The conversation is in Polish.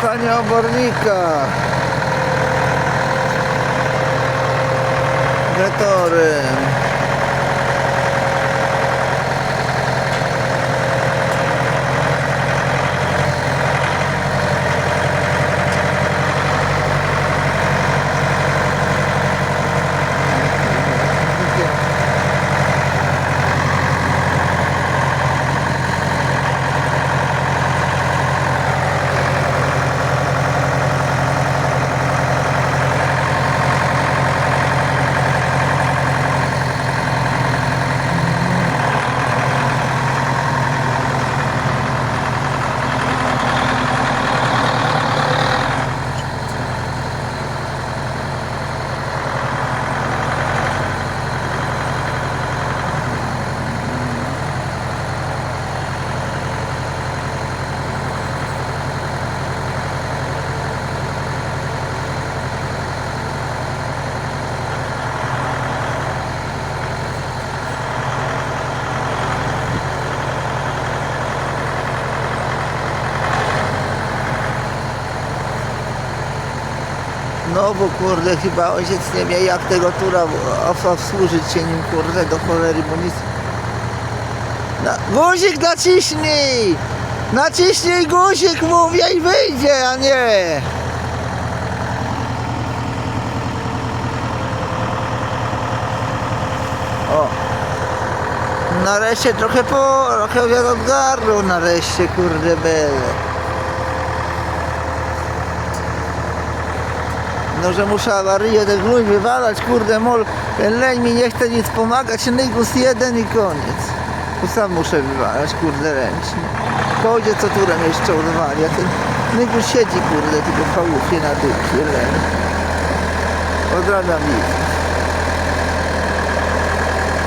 Sprzątanie obornika. Getorem. No bo kurde chyba ojciec nie wie jak tego tura obsłużyć się nim kurde do cholery, bo nic... Na, guzik naciśnij! Naciśnij guzik mówię i wyjdzie, a nie! O! Nareszcie trochę po... trochę wiatr odgarnął nareszcie kurde bele. No, że muszę awaryję ten wywalać, kurde mol, ten leń mi nie chce nic pomagać, nygus jeden i koniec. Tu sam muszę wywalać, kurde ręcznie. Kodzie co turem jeszcze odwali, a ten nygus siedzi, kurde, tylko w na dupie, leń. Pozdrawiam ich.